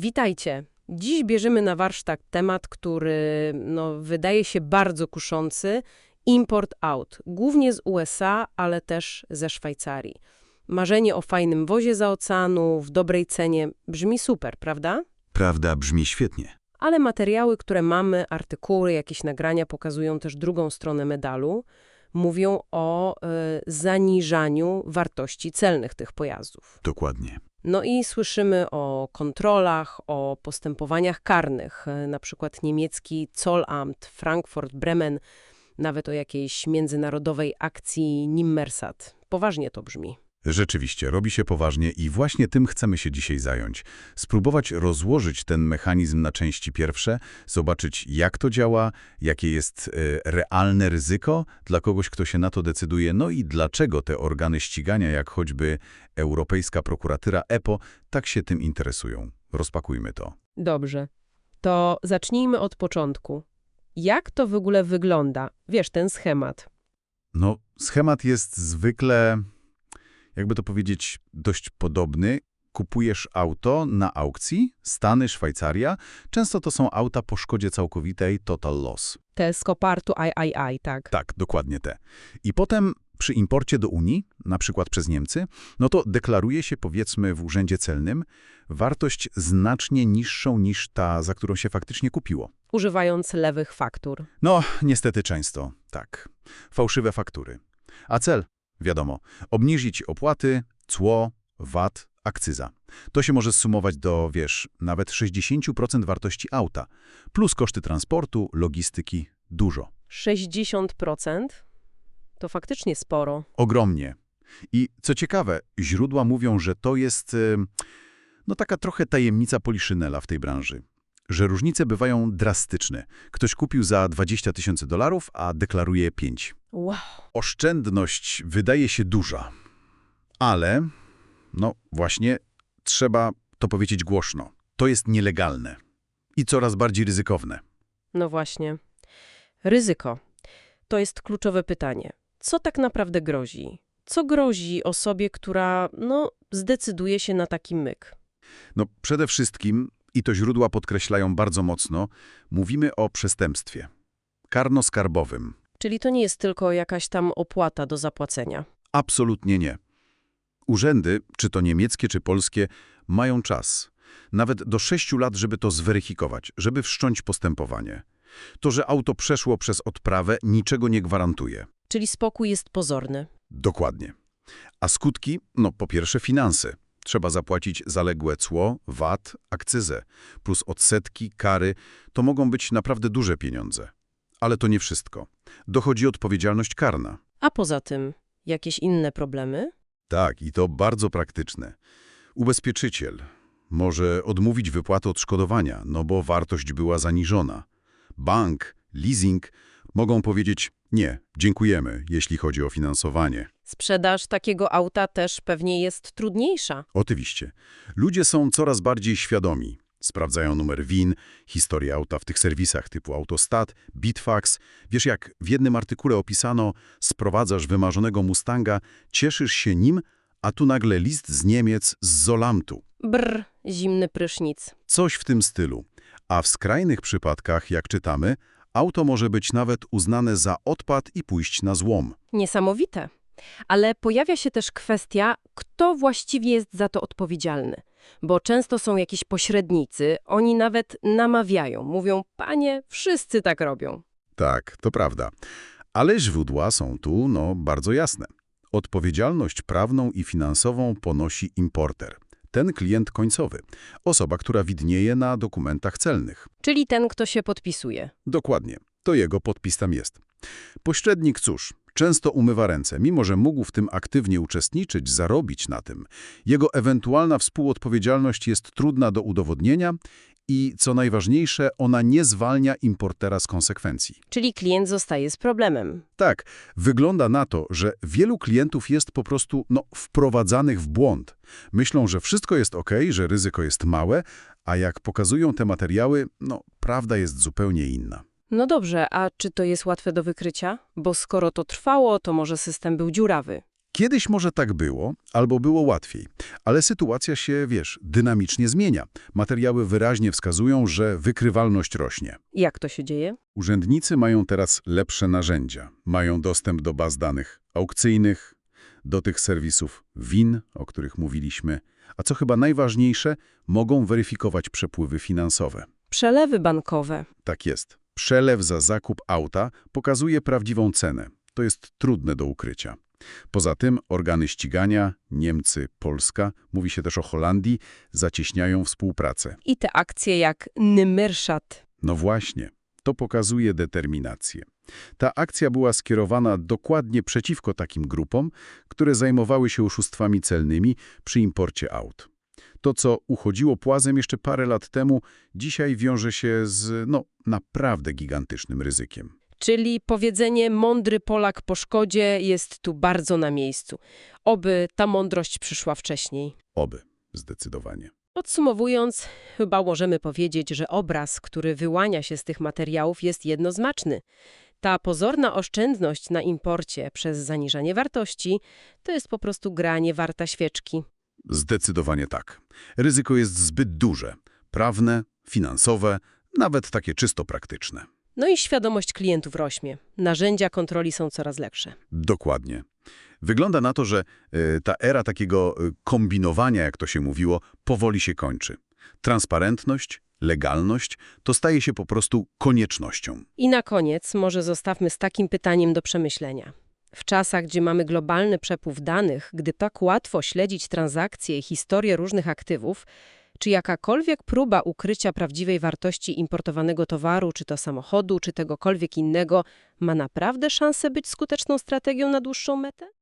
Witajcie. Dziś bierzemy na warsztat temat, który no, wydaje się bardzo kuszący. Import out, głównie z USA, ale też ze Szwajcarii. Marzenie o fajnym wozie za oceanu, w dobrej cenie, brzmi super, prawda? Prawda brzmi świetnie. Ale materiały, które mamy, artykuły, jakieś nagrania pokazują też drugą stronę medalu. Mówią o y, zaniżaniu wartości celnych tych pojazdów. Dokładnie. No i słyszymy o kontrolach, o postępowaniach karnych, na przykład niemiecki Zollamt, Frankfurt, Bremen, nawet o jakiejś międzynarodowej akcji Nimmersat. Poważnie to brzmi. Rzeczywiście, robi się poważnie i właśnie tym chcemy się dzisiaj zająć. Spróbować rozłożyć ten mechanizm na części pierwsze, zobaczyć jak to działa, jakie jest e, realne ryzyko dla kogoś, kto się na to decyduje, no i dlaczego te organy ścigania, jak choćby Europejska Prokuratura EPO, tak się tym interesują. Rozpakujmy to. Dobrze. To zacznijmy od początku. Jak to w ogóle wygląda? Wiesz, ten schemat. No, schemat jest zwykle, jakby to powiedzieć, dość podobny. Kupujesz auto na aukcji, Stany, Szwajcaria. Często to są auta po szkodzie całkowitej, total loss. Te z kopartu III, tak. Tak, dokładnie te. I potem przy imporcie do Unii, na przykład przez Niemcy, no to deklaruje się powiedzmy w urzędzie celnym wartość znacznie niższą niż ta, za którą się faktycznie kupiło. Używając lewych faktur. No, niestety często, tak. Fałszywe faktury. A cel, wiadomo, obniżyć opłaty, cło, VAT, akcyza. To się może zsumować do, wiesz, nawet 60% wartości auta, plus koszty transportu, logistyki, dużo. 60%? To faktycznie sporo. Ogromnie. I co ciekawe, źródła mówią, że to jest no taka trochę tajemnica Poliszynela w tej branży. Że różnice bywają drastyczne. Ktoś kupił za 20 tysięcy dolarów, a deklaruje 5. Wow. Oszczędność wydaje się duża, ale no właśnie trzeba to powiedzieć głośno. To jest nielegalne i coraz bardziej ryzykowne. No właśnie. Ryzyko. To jest kluczowe pytanie. Co tak naprawdę grozi? Co grozi osobie, która, no, zdecyduje się na taki myk? No przede wszystkim, i to źródła podkreślają bardzo mocno, mówimy o przestępstwie. Karno-skarbowym. Czyli to nie jest tylko jakaś tam opłata do zapłacenia. Absolutnie nie. Urzędy, czy to niemieckie, czy polskie, mają czas. Nawet do sześciu lat, żeby to zweryfikować, żeby wszcząć postępowanie. To, że auto przeszło przez odprawę, niczego nie gwarantuje. Czyli spokój jest pozorny. Dokładnie. A skutki? No po pierwsze finanse. Trzeba zapłacić zaległe cło, VAT, akcyzę, plus odsetki, kary. To mogą być naprawdę duże pieniądze. Ale to nie wszystko. Dochodzi odpowiedzialność karna. A poza tym, jakieś inne problemy? Tak, i to bardzo praktyczne. Ubezpieczyciel może odmówić wypłaty odszkodowania, no bo wartość była zaniżona. Bank, leasing mogą powiedzieć nie, dziękujemy, jeśli chodzi o finansowanie. Sprzedaż takiego auta też pewnie jest trudniejsza. Oczywiście. Ludzie są coraz bardziej świadomi. Sprawdzają numer WIN, historię auta w tych serwisach typu Autostat, Bitfax. Wiesz, jak w jednym artykule opisano, sprowadzasz wymarzonego Mustanga, cieszysz się nim, a tu nagle list z Niemiec z Zolamtu. Brr, zimny prysznic. Coś w tym stylu. A w skrajnych przypadkach, jak czytamy, auto może być nawet uznane za odpad i pójść na złom. Niesamowite. Ale pojawia się też kwestia, kto właściwie jest za to odpowiedzialny. Bo często są jakiś pośrednicy, oni nawet namawiają, mówią, panie, wszyscy tak robią. Tak, to prawda. Ale źródła są tu, no, bardzo jasne. Odpowiedzialność prawną i finansową ponosi importer. Ten klient końcowy. Osoba, która widnieje na dokumentach celnych. Czyli ten, kto się podpisuje. Dokładnie. To jego podpis tam jest. Pośrednik, cóż, często umywa ręce, mimo że mógł w tym aktywnie uczestniczyć, zarobić na tym. Jego ewentualna współodpowiedzialność jest trudna do udowodnienia i, co najważniejsze, ona nie zwalnia importera z konsekwencji. Czyli klient zostaje z problemem. Tak, wygląda na to, że wielu klientów jest po prostu no, wprowadzanych w błąd. Myślą, że wszystko jest ok, że ryzyko jest małe, a jak pokazują te materiały, no, prawda jest zupełnie inna. No dobrze, a czy to jest łatwe do wykrycia? Bo skoro to trwało, to może system był dziurawy. Kiedyś może tak było, albo było łatwiej, ale sytuacja się, wiesz, dynamicznie zmienia. Materiały wyraźnie wskazują, że wykrywalność rośnie. Jak to się dzieje? Urzędnicy mają teraz lepsze narzędzia. Mają dostęp do baz danych aukcyjnych, do tych serwisów WIN, o których mówiliśmy, a co chyba najważniejsze, mogą weryfikować przepływy finansowe. Przelewy bankowe. Tak jest. Przelew za zakup auta pokazuje prawdziwą cenę. To jest trudne do ukrycia. Poza tym organy ścigania, Niemcy, Polska, mówi się też o Holandii, zacieśniają współpracę. I te akcje jak Nymerszat. No właśnie, to pokazuje determinację. Ta akcja była skierowana dokładnie przeciwko takim grupom, które zajmowały się oszustwami celnymi przy imporcie aut. To, co uchodziło płazem jeszcze parę lat temu, dzisiaj wiąże się z, no, naprawdę gigantycznym ryzykiem. Czyli powiedzenie mądry Polak po szkodzie jest tu bardzo na miejscu. Oby ta mądrość przyszła wcześniej. Oby, zdecydowanie. Podsumowując, chyba możemy powiedzieć, że obraz, który wyłania się z tych materiałów jest jednoznaczny. Ta pozorna oszczędność na imporcie przez zaniżanie wartości to jest po prostu granie warta świeczki. Zdecydowanie tak. Ryzyko jest zbyt duże. Prawne, finansowe, nawet takie czysto praktyczne. No i świadomość klientów rośnie. Narzędzia kontroli są coraz lepsze. Dokładnie. Wygląda na to, że e, ta era takiego e, kombinowania, jak to się mówiło, powoli się kończy. Transparentność, legalność to staje się po prostu koniecznością. I na koniec może zostawmy z takim pytaniem do przemyślenia. W czasach, gdzie mamy globalny przepływ danych, gdy tak łatwo śledzić transakcje i historię różnych aktywów, czy jakakolwiek próba ukrycia prawdziwej wartości importowanego towaru, czy to samochodu, czy tegokolwiek innego, ma naprawdę szansę być skuteczną strategią na dłuższą metę?